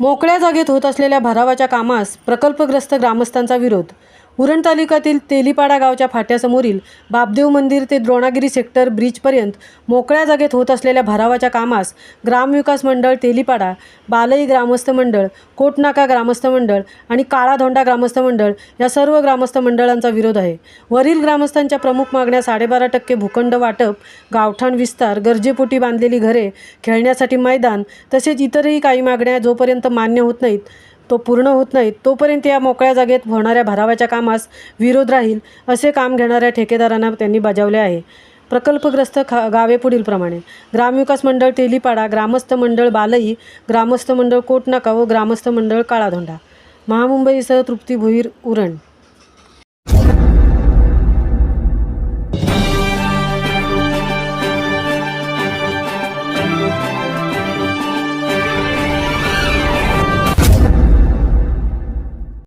मोकळ्या जागेत होत असलेल्या भरावाच्या कामास प्रकल्पग्रस्त ग्रामस्थांचा विरोध उरण तालुक्यातील तेलीपाडा गावच्या फाट्यासमोरील बापदेव मंदिर ते द्रोणागिरी सेक्टर ब्रिजपर्यंत मोकळ्या जागेत होत असलेल्या भरावाच्या कामास ग्रामविकास मंडळ तेलीपाडा बालई ग्रामस्थ मंडळ कोटनाका ग्रामस्थ मंडळ आणि काळाधोंडा ग्रामस्थ मंडळ या सर्व ग्रामस्थ मंडळांचा विरोध आहे. वरील ग्रामस्थांच्या प्रमुख मागण्या साडेबारा टक्के भूखंड वाटप गावठाण विस्तार गरजेपोटी बांधलेली घरे खेळण्यासाठी मैदान तसेच इतरही काही मागण्या जोपर्यंत मान्य होत नाहीत तो पूर्ण होत नाहीत तोपर्यंत या मोकळ्या जागेत होणाऱ्या भरावाच्या कामास विरोध राहील असे काम घेणाऱ्या ठेकेदारांना त्यांनी बजावले आहे. प्रकल्पग्रस्त खा गावे पुढीलप्रमाणे ग्रामविकास मंडळ तेलीपाडा ग्रामस्थ मंडळ बालई ग्रामस्थ मंडळ कोटनाका व ग्रामस्थ मंडळ काळाधोंडा. महामुंबईसह तृप्ती भुईर उरण.